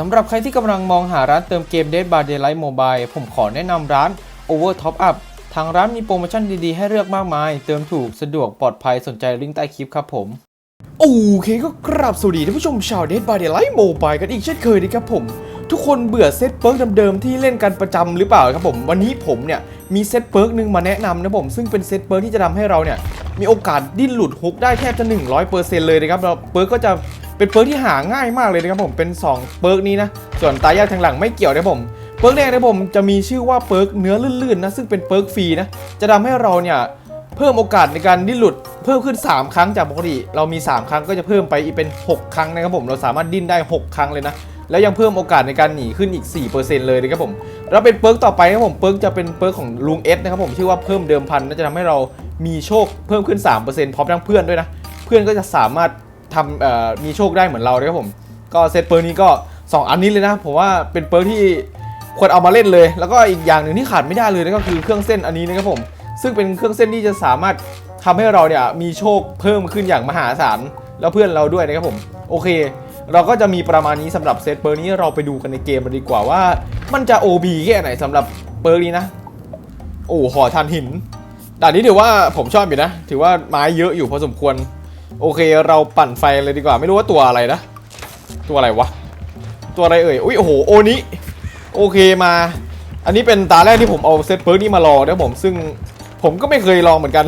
สำหรับใครที่กำลังมองหาร้านเติมเกม Dead by Daylight Mobile ผมขอแนะนำร้าน Over Top Up ทางร้านมีโปรโมชั่นดีๆ ให้เลือกมากมาย เติมถูกสะดวกปลอดภัยสนใจลิงก์ใต้คลิปครับผม โอเคก็กราบสวัสดีท่านผู้ชมชาว Dead by Daylight Mobile กันอีกเช่นเคยนะครับผม ทุกคนเบื่อเซตเปิร์กเดิมๆที่เล่นกันประจำหรือเปล่าครับผม วันนี้ผมเนี่ยมีเซตเปิร์กหนึ่งมาแนะนำนะผม ซึ่งเป็นเซตเปิร์กที่จะทำให้เราเนี่ยมีโอกาสดิ้นหลุดฮุกได้แทบจะ 100%เลยนะครับแล้วเปิร์กก็จะ เป็นเปิร์กที่หาง่ายมากเลยนะครับผมเป็น2เปิร์กนี้นะส่วนตายากทางหลังไม่เกี่ยวนะผมเปิร์กแรกนะผมจะมีชื่อว่าเปิร์กเนื้อลื่นๆนะซึ่งเป็นเปิร์กฟรีนะจะทำให้เราเนี่ยเพิ่มโอกาสในการดิ้นหลุดเพิ่มขึ้น 3 ครั้งจากปกติเรามี 3 ครั้งก็จะเพิ่มไปอีกเป็น 6 ครั้งนะครับผมเราสามารถดิ้นได้ 6 ครั้งเลยนะแล้วยังเพิ่มโอกาสในการหนีขึ้นอีก 4%เลยนะครับผมแล้วเป็นเปิร์กต่อไปนะครับผมเปิร์กจะเป็นเปิร์กของลุงเอสนะครับผมชื่อว่าเพิ่มเดิมพันน่าจะทำให้เรามีโชคเพิ่มขึ้น 3%พร้อมทั้งเพื่อนด้วยนะเพื่อนก็จะสามารถ ทำมีโชคได้เหมือนเรานะครับผม ก็เซตเปิร์นี้ก็ 2 อันนี้เลยนะผมว่าเป็นเปิร์ที่ควรเอามาเล่นเลย แล้วก็อีกอย่างหนึ่งที่ขาดไม่ได้เลยนั่นก็คือเครื่องเส้นอันนี้นะครับผม ซึ่งเป็นเครื่องเส้นที่จะสามารถทำให้เราเนี่ยมีโชคเพิ่มขึ้นอย่างมหาศาลแล้วเพื่อนเราด้วยนะครับผม โอเค เราก็จะมีประมาณนี้สำหรับเซตเปิร์นี้เราไปดูกันในเกมมันดีกว่าว่า มันจะ OB แค่ไหนสำหรับเปิร์นี้นะโอ้หอทานหินด่านนี้ถือว่าผมชอบอยู่นะ ถือว่าไม้เยอะอยู่พอสมควร โอเคเราปั่นไฟเลยดีกว่าไม่รู้ว่าตัวอะไรนะ ตัวอะไรวะ ตัวอะไรเอ่ยอุ้ยโอ้โหโอนี้โอเคมา อันนี้เป็นตาแรกที่ผมเอาเซตเปิร์กนี้มาลองนะผมซึ่งผมก็ไม่เคยลองเหมือนกัน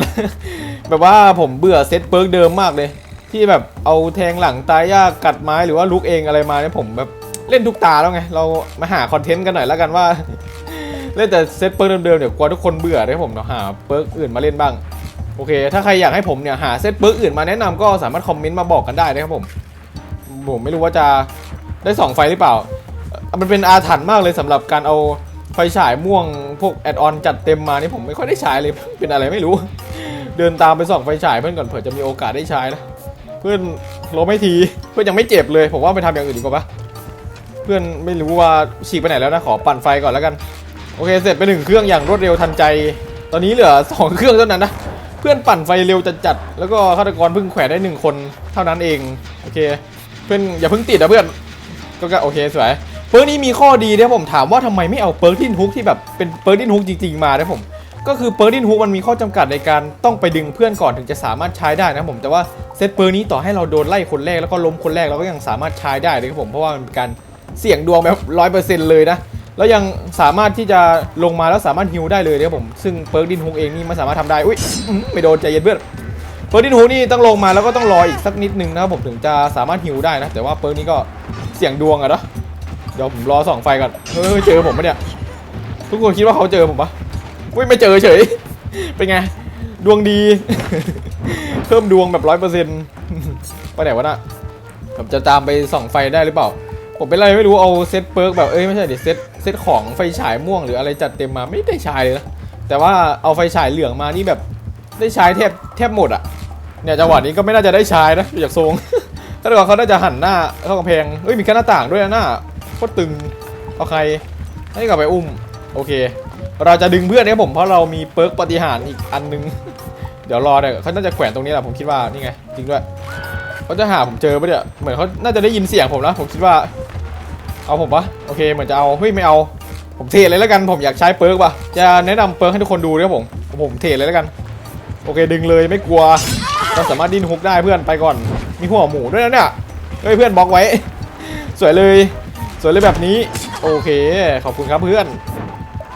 แบบว่าผมเบื่อเซตเปิร์กเดิมมากเลย ที่แบบเอาแทงหลังตายยากกัดไม้หรือว่าลุกเองอะไรมาเนี่ยผมแบบเล่นทุกตาแล้วไง เรามาหาคอนเทนต์กันหน่อยแล้วกันว่า เล่นแต่เซตเปิร์กเดิมๆเดี๋ยวกลัวทุกคนเบื่อนะผมเนาะหาเปิร์กอื่นมาเล่นบ้าง อเค ถ้าใครอยากให้ผมเนี่ยหาเซตปิร์กอื่นมาแนะนำก็สามารถคอมเมนต์มาบอกกันได้นะครับผม ผมไม่รู้ว่าจะได้ส่องไฟหรือเปล่า มันเป็นอาถรรพ์มากเลยสำหรับการเอาไฟฉายม่วงพวกแอดออนจัดเต็มมานี่ผมไม่ค่อยได้ใช้เลย เป็นอะไรไม่รู้ เดินตามไปส่องไฟฉายเพื่อนก่อนเผื่อจะมีโอกาสได้ใช้นะ เพื่อนล้มไม่ที เพื่อนยังไม่เจ็บเลย ผมว่าไปทำอย่างอื่นดีกว่าปะเพื่อนไม่รู้ว่าฉีกไปไหนแล้วนะ ขอปั่นไฟก่อนแล้วกัน โอเค เสร็จไปหนึ่งเครื่องอย่างรวดเร็วทันใจ ตอนนี้เหลือสองเครื่องเท่านั้นนะ เพื่อนปั่นไฟเร็วจัดจัดๆแล้วก็ฆาตกรเพิ่งแขวนได้หนึ่งคนเท่านั้นเองโอเค เพื่อนอย่าเพิ่งติดนะเพื่อนก็ก็โอเคสวยเปิร์กนี้มีข้อดีนะผมถามว่าทำไมไม่เอาเปิร์กดินฮุกที่แบบเป็นเปิร์กดินฮุกจริงๆมานะผมก็คือเปิร์กดินฮุกมันมีข้อจำกัดในการต้องไปดึงเพื่อนก่อนถึงจะสามารถใช้ได้นะผมแต่ว่าเซตเปิร์กนี้ต่อให้เราโดนไล่คนแรกแล้วก็ล้มคนแรกเราก็ยังสามารถใช้ได้เลยครับผมเพราะว่ามันเป็นการเสี่ยงดวงแบบร้อยเปอร์เซ็นต์เลยนะ แล้วยังสามารถที่จะลงมาแล้วสามารถฮิวได้เลยนะครับผม ซึ่งเปิร์กดินฮุกเองนี่ไม่สามารถทำได้ อุ้ยไม่โดนใจเย็นเพื่อน เปิร์กดินฮูนี่ต้องลงมาแล้วก็ต้องรออีกสักนิดนึงนะครับผมถึงจะสามารถฮิวได้นะ แต่ว่าเปิร์กนี้ก็เสี่ยงดวงอะเนาะ เดี๋ยวผมรอส่องไฟก่อน เฮ้ยเจอผมปะเนี่ย ทุกคนคิดว่าเขาเจอผมปะอุ้ยไม่เจอเฉย เป็นไง ดวงดี เพิ่มดวงแบบร้อยเปอร์เซ็นต์ไปไหนวะน่ะผมจะตามไปส่องไฟได้หรือเปล่า ผมเป็นอะไรไม่รู้เอาเซตเปิร์กแบบเอ้ยไม่ใช่ดิเซต เซตของไฟฉายม่วงหรืออะไรจัดเต็มมาไม่ได้ใช้เลยนะแต่ว่าเอาไฟฉายเหลืองมานี่แบบได้ใช้แทบแทบหมดอะเนี่ยจังหวะนี้ก็ไม่น่าจะได้ใช้นะดูจากทรงถ้าเกิดเขาน่าจะหันหน้าเข้ากำแพงเอ้ยมีแค่หน้าต่างด้วยนะหน้าโคตรตึงเอาใครให้กลับไปอุ้มโอเค เราจะดึงเพื่อนนะผมเพราะเรามีเปิร์กปฏิหารอีกอันนึง เดี๋ยวรอเนี่ยเขาน่าจะแขวนตรงนี้แหละผมคิดว่านี่ไงจริงด้วยเขาจะหาผมเจอปะเนี่ยเหมือนเขาน่าจะได้ยินเสียงผมนะผมคิดว่า เอาผมปะโอเคเหมือนจะเอาเฮ้ยไม่เอา ผมเทเลยแล้วกันผมอยากใช้เปิร์กปะจะแนะนำเปิร์กให้ทุกคนดูด้วยผมผมเทเลยแล้วกัน โอเคดึงเลยไม่กลัวเราสามารถดิ้นฮุกได้เพื่อนไปก่อน มีหัวหมูด้วยนะเนี่ยเฮ้ยเพื่อนบล็อกไว้ สวยเลย สวยเลยแบบนี้ โอเค ขอบคุณครับเพื่อน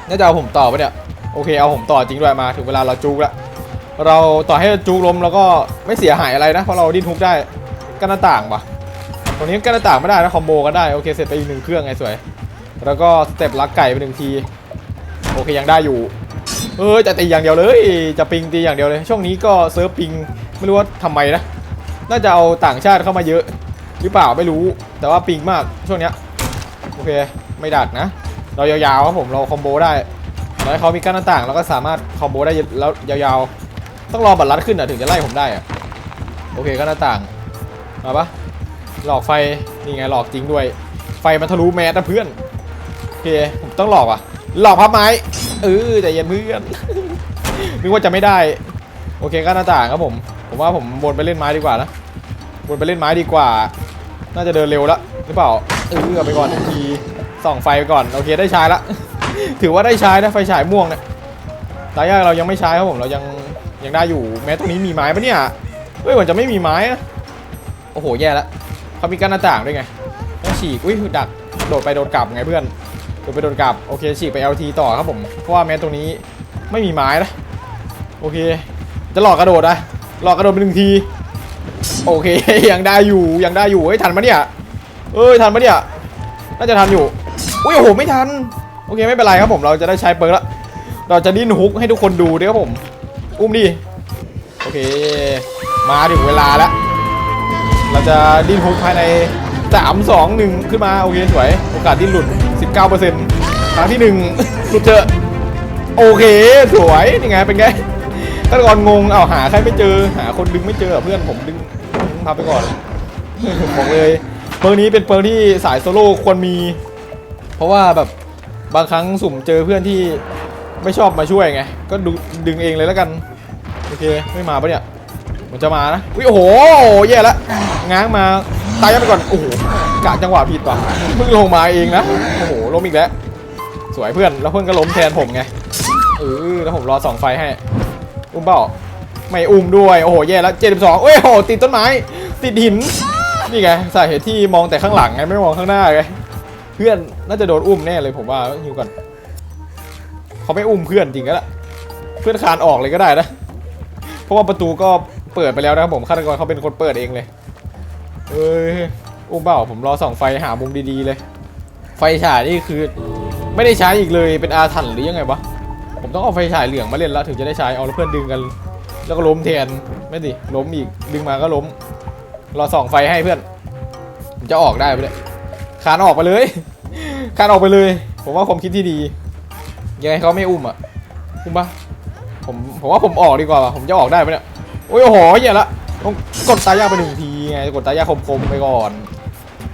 น่าจะเอาผมต่อปะเนี่ยโอเคเอาผมต่อจริงด้วยมาถึงเวลาเราจูกละเราต่อให้จูกลมแล้วก็ไม่เสียหายอะไรนะเพราะเราดิ้นฮุกได้กันหน้าต่างปะ ตรงนี้กันหน้าต่างไม่ได้นะคอมโบกันได้โอเคเสร็จไปอีกหนึ่งเครื่องไงสวย แล้วก็สเต็ปลักไก่ไปหนึ่งทีโอเคยังได้อยู่เออจะตีอย่างเดียวเลยจะปิงตีอย่างเดียวเลย ช่วงนี้ก็เซิร์ฟปิงไม่รู้ว่าทำไมนะน่าจะเอาต่างชาติเข้ามาเยอะ หรือเปล่าไม่รู้แต่ว่าปิงมากช่วงเนี้ยโอเคไม่ดักนะ เรายาวๆครับผมเราคอมโบได้แล้วเขามีกั้นหน้าต่างเราก็สามารถคอมโบได้แล้วยาวๆ ต้องรอบัตรลัดขึ้นอะถึงจะไล่ผมได้อะโอเคกั้นหน้าต่างมาปะ หลอกไฟ นี่ไงหลอกจริงด้วย ไฟมันทะลุแมสนะเพื่อนโอเคผมต้องหลอกอะ หลอกพับไม้เออใจเย็นเพื่อนนึกว่าจะไม่ได้ โอเคก็หน้าต่างครับผม ผมว่าผมวนไปเล่นไม้ดีกว่านะวนไปเล่นไม้ดีกว่า น่าจะเดินเร็วแล้วหรือเปล่าเออไปก่อนทีส่องไฟไปก่อนโอเคได้ใช้ละ ถือว่าได้ใช้นะไฟฉายม่วงเนี่ยตายากเรายังไม่ใช้ครับผมเรายังยังได้อยู่แม้ตรงนี้มีไม้ปะเนี่ยเฮ้ยเหมือนจะไม่มีไม้นะโอ้โหแย่ละ เขามีกั้นหน้าต่างด้วยไงต้องฉีกอุ้ยดักโดดไปโดดกลับไงเพื่อนโดดไปโดดกลับโอเคฉีกไป LT ต่อครับผมเพราะว่าแม้ตรงนี้ไม่มีไม้นะโอเค จะหลอกกระโดดนะหลอกกระโดดไปหนึ่งที โอเคยังได้อยู่ยังได้อยู่เฮ้ยทันปะเนี่ยเอ้ยทันปะเนี่ยน่าจะทันอยู่อุ้ยโอ้โหไม่ทันโอเคไม่เป็นไรครับผมเราจะได้ใช้เปิร์กล้วเราจะดิ้นฮุกให้ทุกคนดูด้วยครับผม อุ้มดิโอเค มาถึงเวลาแล้ว เราจะดิ้นฮุกภายใน 3 2 1 ขึ้นมา โอเค สวย โอกาสดิ้นหลุด 19%ครั้งที่ 1 หลุดเจอ โอเค สวยนี่ไง เป็นไงฆาตกรงงเอาหาใครไม่เจอ หาคนดึงไม่เจอเพื่อนผมดึงพับไปก่อนบอกเลย เปิร์นี้เป็นเปิร์ที่สายโซโล่ควรมี เพราะว่าแบบบางครั้งสุ่มเจอเพื่อนที่ไม่ชอบมาช่วยไง ก็ดึงเองเลยแล้วกัน โอเค ไม่มาปะเนี่ย มันจะมานะอุ้ยโอ้โหแย่ละง้างมาตายยับไปก่อนโอ้โหกะจังหวะผิดว่ะเพิ่งลงมาเองนะโอ้โหล้มอีกแล้วสวยเพื่อนแล้วเพื่อนก็ล้มแทนผมไงเออแล้วผมรอสองไฟให้อุ้มเปล่าไม่อุ้มด้วยโอ้โหแย่แล้ว72โอ้ยโหติดต้นไม้ติดหินนี่ไงสาเหตุที่มองแต่ข้างหลังไงไม่มองข้างหน้าไงเพื่อนน่าจะโดนอุ้มแน่เลยผมว่าฮิวก่อนเขาไม่อุ้มเพื่อนจริงก็ละเพื่อนคานออกเลยก็ได้นะเพราะว่าประตูก็ เปิดไปแล้วนะครับผมฆาตกรเขาเป็นคนเปิดเองเลยเอ้ยอุ้มเปล่าผมรอส่องไฟหามุมดีๆเลย ไฟฉายนี่คือ ไม่ได้ใช้อีกเลยเป็นอาถรรพ์หรือยังไงวะผมต้องเอาไฟฉายเหลืองมาเล่นแล้วถึงจะได้ใช้เอาแล้วเพื่อนดึงกัน แล้วก็ล้มแทนไม่ดิล้มอีกดึงมาก็ล้มรอส่องไฟให้เพื่อนผมจะออกได้ไปเนี่ยคานออกไปเลยคานออกไปเลย ผมว่าความคิดที่ดียังไงเขาไม่อุ้มอะอุ้มปะผมผมว่าผมออกดีกว่าผมจะออกได้ไปเนี่ย โอ้ยโอ้โหเหี้ยละต้องกดตายากไปหนึ่งทีไงกดตายากคมๆไปก่อน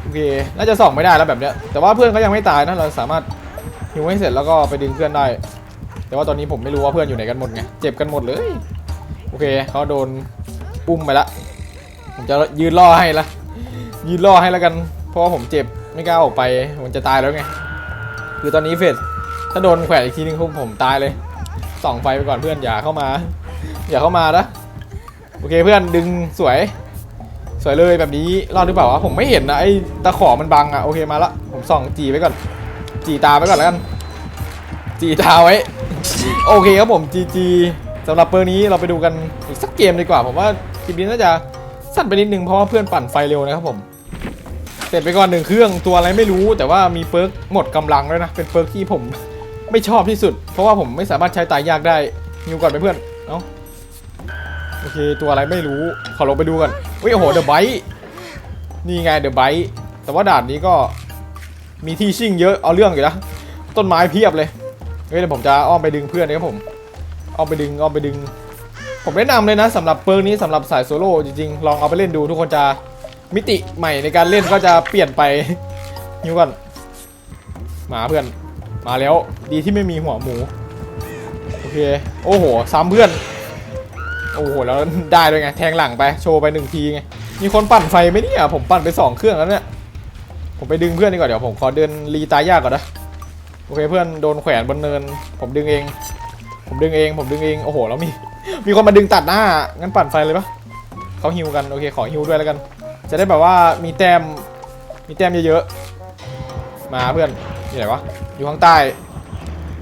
โอเคน่าจะส่องไม่ได้แล้วแบบเนี้ยแต่ว่าเพื่อนเขายังไม่ตายนะเราสามารถหิวให้เสร็จแล้วก็ไปดึงเพื่อนได้ แต่ว่าตอนนี้ผมไม่รู้ว่าเพื่อนอยู่ไหนกันหมดไงเจ็บกันหมดเลยโอเคเขาโดนอุ้มไปละผมจะยืนล่อให้ละยืนล่อให้แล้วกัน เพราะว่าผมเจ็บไม่กล้าออกไปมันจะตายแล้วไงคือตอนนี้เฟสถ้าโดนแขวนอีกทีนึงผมผมตายเลยส่องไฟไปก่อนเพื่อนอย่าเข้ามา อย่าเข้ามานะ โอเคเพื่อนดึงสวย สวยเลยแบบนี้รอดหรือเปล่าวะผมไม่เห็นนะไอ้ตะขอมันบังอะโอเคมาละผมส่องจีไว้ก่อน จีตาไว้ก่อนแล้วกัน จีตาไว้ โอเคครับผมจีจีสำหรับเปอร์นี้เราไปดูกันอีกสักเกมดีกว่า ผมว่าคลิปนี้น่าจะสั้นไปนิดนึงเพราะว่าเพื่อนปั่นไฟเร็วนะครับผมเสร็จไปก่อนหนึ่งเครื่องตัวอะไรไม่รู้แต่ว่ามีเปิร์กหมดกำลังด้วยนะ เป็นเปิร์กที่ผมไม่ชอบที่สุด เพราะว่าผมไม่สามารถใช้ตายยากได้นิวก่อนไปเพื่อนเอ้า โอเค ตัวอะไรไม่รู้ ขอลงไปดูกันอุ้ยโอ้โหเดอะไบนี่ไงเดอะไบแต่ว่าด่านนี้ก็มีที่ชิ่งเยอะเอาเรื่องอยู่นะต้นไม้เพียบเลยเฮ้ยเดี๋ยวผมจะอ้อมไปดึงเพื่อนนะครับผมอ้อมไปดึงอ้อมไปดึง ผมแนะนำเลยนะสำหรับเปิร์กนี้สำหรับสายโซโล่จริงๆลองเอาไปเล่นดูทุกคนจะมิติใหม่ในการเล่นก็จะเปลี่ยนไปนิวก่อนมาเพื่อน มาแล้วดีที่ไม่มีหัวหมู โอเค โอ้โหซ้ำเพื่อน โอ้โหแล้วได้ด้วยไงแทงหลังไปโชว์ไปหนึ่งทีไงมีคนปั่นไฟไหมเนี่ยผมปั่นไปสองเครื่องแล้วเนี่ยผมไปดึงเพื่อนดีกว่าเดี๋ยวผมขอเดินรีตายยากก่อนนะโอเคเพื่อนโดนแขวนบนเนิน ผมดึงเอง ผมดึงเอง ผมดึงเองโอ้โหแล้วมีมีคนมาดึงตัดหน้างั้นปั่นไฟเลยปะเขาฮิวกันโอเคขอฮิวด้วยแล้วกัน จะได้แบบว่ามีแต้มมีแต้มเยอะๆมาเพื่อนอยู่ไหนวะอยู่ข้างใต้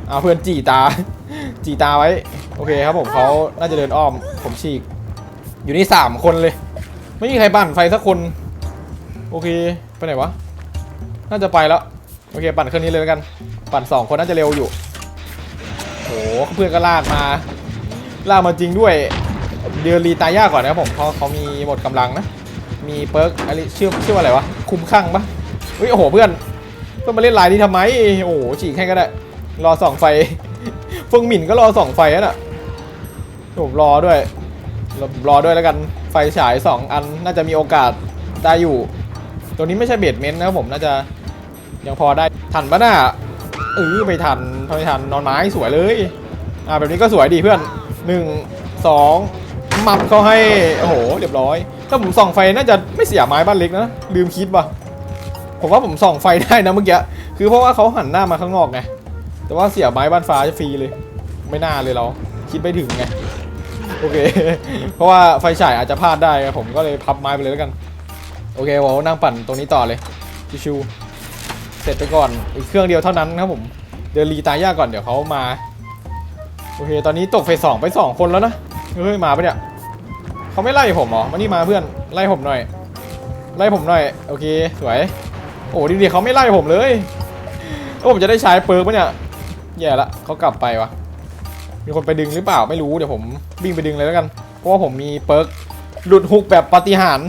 เอาเพื่อนจีตา จีตาไว้ โอเคครับผมเขาน่าจะเดินอ้อม ผมฉีก อยู่นี่สามคนเลย ไม่มีใครปั่นไฟสักคน โอเค ไปไหนวะ น่าจะไปแล้ว โอเค ปั่นเครื่องนี้เลยแล้วกัน ปั่นสองคนน่าจะเร็วอยู่โหเพื่อนก็ลากมา ลากมาจริงด้วย เดือนรีตายยากก่อนนะครับผมเพราะเขามีหมดกำลังนะ มีเปิร์กอะไรชื่อชื่อว่าอะไรวะ คุมข้างปะอุ้ยโอ้โหเพื่อนเพื่อนมาเล่นลายนี้ทำไม โอ้โหฉีกให้ก็ได้ รอส่องไฟ เฟิงหมิ่นก็รอสองไฟน่ะผมรอด้วยรอรอด้วยแล้วกันไฟฉายสองอันน่าจะมีโอกาสได้อยู่ ตัวนี้ไม่ใช่เบดเมนต์นะครับผมน่าจะยังพอได้ทันปะน่ะเออไม่ทันไม่ทันนอนไม้สวยเลยอ่าแบบนี้ก็สวยดีเพื่อนหนึ่งสองมับเขาให้โอ้โหเรียบร้อย ถ้าผมส่องไฟน่าจะไม่เสียไม้บ้านเล็กนะลืมคิดว่ะผมว่าผมส่องไฟได้นะเมื่อกี้คือเพราะว่าเขาหันหน้ามาข้างนอกไง แต่ว่าเสียไม้บ้านฟ้าจะฟรีเลย ไม่น่าเลยเรา คิดไม่ถึงไง โอเค เพราะว่าไฟฉายอาจจะพลาดได้ผมก็เลยพับไม้ไปเลยแล้วกัน โอเคผมนั่งปั่นตรงนี้ต่อเลย ชิวๆเสร็จไปก่อน อีกเครื่องเดียวเท่านั้นครับผม เดี๋ยวรีตายยากก่อนเดี๋ยวเขามา โอเค ตอนนี้ตกเฟสสองไปสองคนแล้วนะ เฮ้ย มาปะเนี่ยเขาไม่ไล่ผมเหรอมานี่มาเพื่อน ไล่ผมหน่อย ไล่ผมหน่อย โอเค สวย โอ้ดีๆเขาไม่ไล่ผมเลยแล้วผมจะได้ใช้เปิร์กปะเนี่ย แย่ละเขากลับไปวะมีคนไปดึงหรือเปล่าไม่รู้เดี๋ยวผมวิ่งไปดึงเลยแล้วกัน เพราะว่าผมมีเปิร์กหลุดฮุกแบบปาฏิหาริย์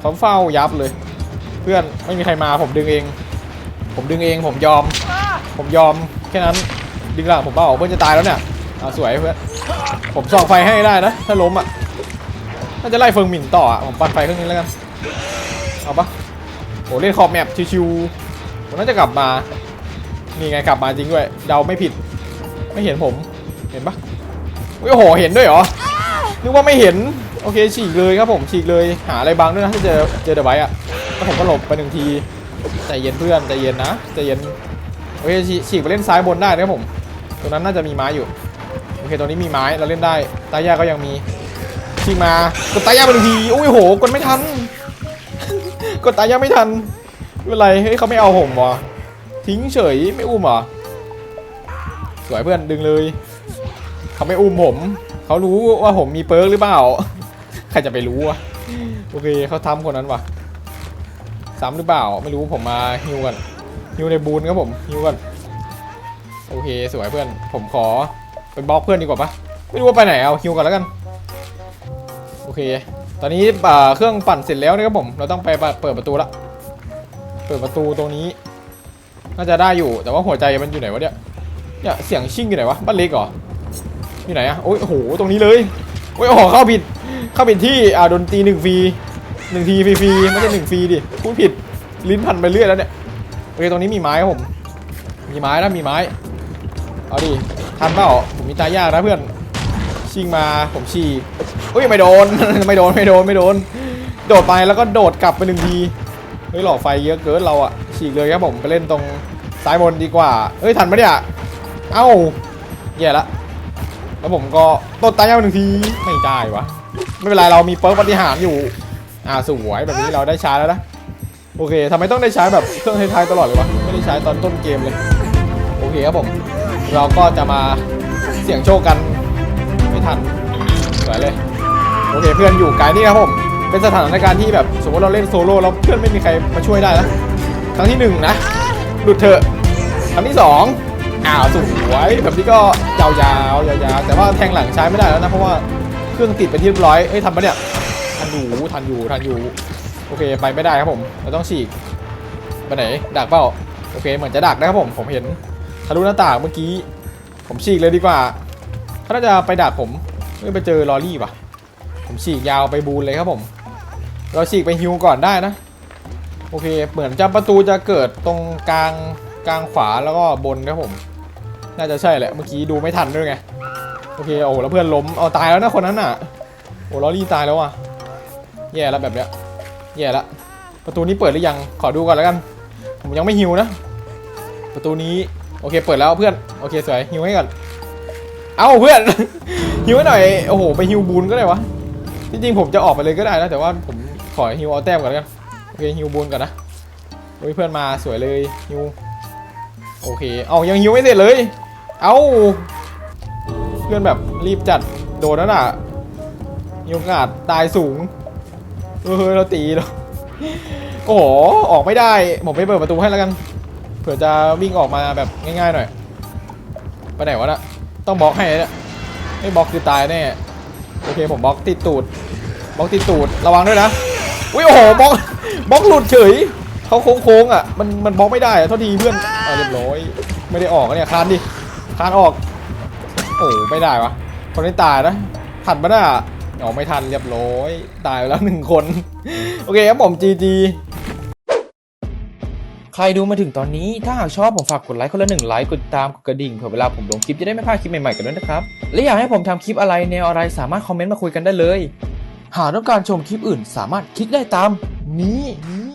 เขาเฝ้ายับเลย เพื่อนไม่มีใครมาผมดึงเอง ผมดึงเองผมยอม ผมยอมแค่นั้นดึงหลังผมเปล่าเพื่อนจะตายแล้วเนี่ยอ่าสวยเพื่อนผมส่องไฟให้ได้นะถ้าล้มอะน่าจะไล่เฟิงหมิ่นต่ออะผมปัดไฟเครื่องนี้แล้วกันเอาปะโอ้เล่นขอบแมปชิวๆผมน่าจะกลับมา นี่ไงกลับมาจริงด้วย เดาไม่ผิด ไม่เห็นผม เห็นปะอุ๊ยโอ้โห เห็นด้วยเหรอ นึกว่าไม่เห็น โอเคฉีกเลยครับผมฉีกเลย หาอะไรบังด้วยนะถ้าเจอเจอเดอะไบอะแล้วผมก็หลบไปหนึ่งที ใจเย็นเพื่อนใจเย็นนะใจเย็น โอเคฉีกไปเล่นซ้ายบนได้นะครับผม ตรงนั้นน่าจะมีไม้อยู่ โอเคตรงนี้มีไม้เราเล่นได้ ตายาก็ยังมีฉีกมากดตายาไปหนึ่งที โอ้ยโห กดไม่ทัน กดตายาไม่ทันไม่เป็นไร เฮ้ยเขาไม่เอาผมวะ ทิ้งเฉยไม่อุ้มเหรอ สวยเพื่อนดึงเลย เขาไม่อุ้มผม เขารู้ว่าผมมีเปิร์กหรือเปล่า ใครจะไปรู้วะ โอเคเขาทำคนนั้นวะซ้ำหรือเปล่า ไม่รู้ผมมาฮิวกันฮิวในบูนครับผมฮิวก่อนโอเคสวยเพื่อน ผมขอเป็นบล็อกเพื่อนดีกว่าปะไม่รู้ว่าไปไหนเอาฮิวก่อนแล้วกัน โอเค ตอนนี้เครื่องปั่นเสร็จแล้วนะครับผม เราต้องไปเปิดประตูละ เปิดประตูตรงนี้ น่าจะได้อยู่ แต่ว่าหัวใจมันอยู่ไหนวะเนี่ย เนี่ยเสียงชิ่งอยู่ไหนวะ บ้านเล็กเหรอ อยู่ไหนอะโอ้ยโห ตรงนี้เลย โอ้ยโอ้โหเข้าผิด เข้าผิดที่ อ่าโดนตีหนึ่งฟรีหนึ่งทีฟรีไม่ใช่หนึ่งฟรีดิ พูดผิด ลิ้นพันไปเรื่อยแล้วเนี่ย โอเคตรงนี้มีไม้ครับผม มีไม้นะมีไม้ เอาดิ ทันเปล่า ผมมีตายยากนะเพื่อน ชิงมาผมฉีกอุ้ยไม่โดน ไม่โดน ไม่โดน ไม่โดน โดดไปแล้วก็โดดกลับไปหนึ่งที เฮ้ยหลอกไฟเยอะเกินเราอะ ฉีกเลยครับผมไปเล่นตรงซ้ายบนดีกว่าเฮ้ยทันไหมเนี่ย เอ้าแย่ละแล้วผมก็โดตายยาหนึ่งทีไม่ได้วะไม่เป็นไรเรามีเปิร์ปฏิหารอยู่อ่าสวยแบบนี้เราได้ชาแล้วนะโอเคทำไมต้องได้ใช้แบบเครื่องท้ายๆตลอดเลยวะไม่ได้ใช้ตอนต้นเกมเลยโอเคครับผมเราก็จะมาเสี่ยงโชคกันไม่ทันสวยเลยโอเคเพื่อนอยู่ไกลนี่ครับผมเป็นสถานการณ์ที่แบบสมมติเราเล่นโซโล่แล้วเพื่อนไม่มีใครมาช่วยได้นะ ครั้งที่หนึ่งนะหลุดเถอะครั้งที่สองอ้าวสวยแบบนี้ก็ยาวๆยาวๆแต่ว่าแทงหลังใช้ไม่ได้แล้วนะเพราะว่าเครื่องติดไปที่เรียบร้อยเอ้ยทำปะเนี่ยทันอยู่ทันอยู่ทันอยู่โอเคไปไม่ได้ครับผมเราต้องฉีกไปไหนดักเปล่าโอเคเหมือนจะดักนะครับผมผมเห็นทะลุหน้าต่างเมื่อกี้ ผมฉีกเลยดีกว่าเขาน่าจะไปดักผมไม่ไปเจอลอรี่ป่ะ ผมฉีกยาวไปบูนเลยครับผม เราฉีกไปฮิวก่อนได้นะ โอเค เหมือนจะประตูจะเกิดตรงกลางกลางขวาแล้วก็บนครับผม น่าจะใช่แหละ เมื่อกี้ดูไม่ทันด้วยไง โอเค โอ้แล้วเพื่อนล้ม เอาตายแล้วนะคนนั้นอะ โอ้ลอรี่ตายแล้วอะ แย่แล้วแบบเนี้ย แย่ละประตูนี้เปิดหรือยัง ขอดูก่อนแล้วกัน ผมยังไม่ฮิวนะ ประตูนี้ โอเค เปิดแล้วเพื่อน โอเคสวยฮิวให้ก่อน เอ้าเพื่อนฮิวให้หน่อย โอ้โห ไปฮิวบูนก็ได้วะ จริงๆผมจะออกไปเลยก็ได้นะ แต่ว่าผมขอฮิวเอาแต้มก่อนแล้วกัน โอเคฮิวบูนก่อนนะโอ้ยเพื่อนมาสวยเลยฮิวโอเคเอายังฮิวไม่เสร็จเลย เอ้าเพื่อนแบบรีบจัดโดนนั่นน่ะมีโอกาสตายสูงเออเราตีเราโอ้โหออกไม่ได้ ผมไปเปิดประตูให้แล้วกัน เผื่อจะวิ่งออกมาแบบง่ายๆหน่อยไปไหนวะน่ะต้องบล็อกให้เนี่ยไม่บล็อกคือตายแน่โอเคผมบล็อกติดตูดบล็อกติดตูดระวังด้วยนะ อุ้ยโอ้โหบล็อกบล็อกหลุดเฉยเขาโค้งๆอะมันมันบล็อกไม่ได้อะเท่าทีเพื่อนอะเรียบร้อยไม่ได้ออกอะเนี่ยคานดิคานออกโอ้ไม่ได้วะคนนี้ตายนะทันปะน่ะออกไม่ทันเรียบร้อยตายไปแล้วหนึ่งคนโอเคครับผม GG ใครดูมาถึงตอนนี้ถ้าหากชอบผมฝากกดไลค์คนละหนึ่งไลค์กดติดตามกดกระดิ่งเผื่อเวลาผมลงคลิปจะได้ไม่พลาดคลิปใหม่ๆกันด้วยนะครับ และอยากให้ผมทำคลิปอะไรแนวอะไรสามารถคอมเมนต์มาคุยกันได้เลย หากต้องการชมคลิปอื่นสามารถคลิกได้ตามนี้นี้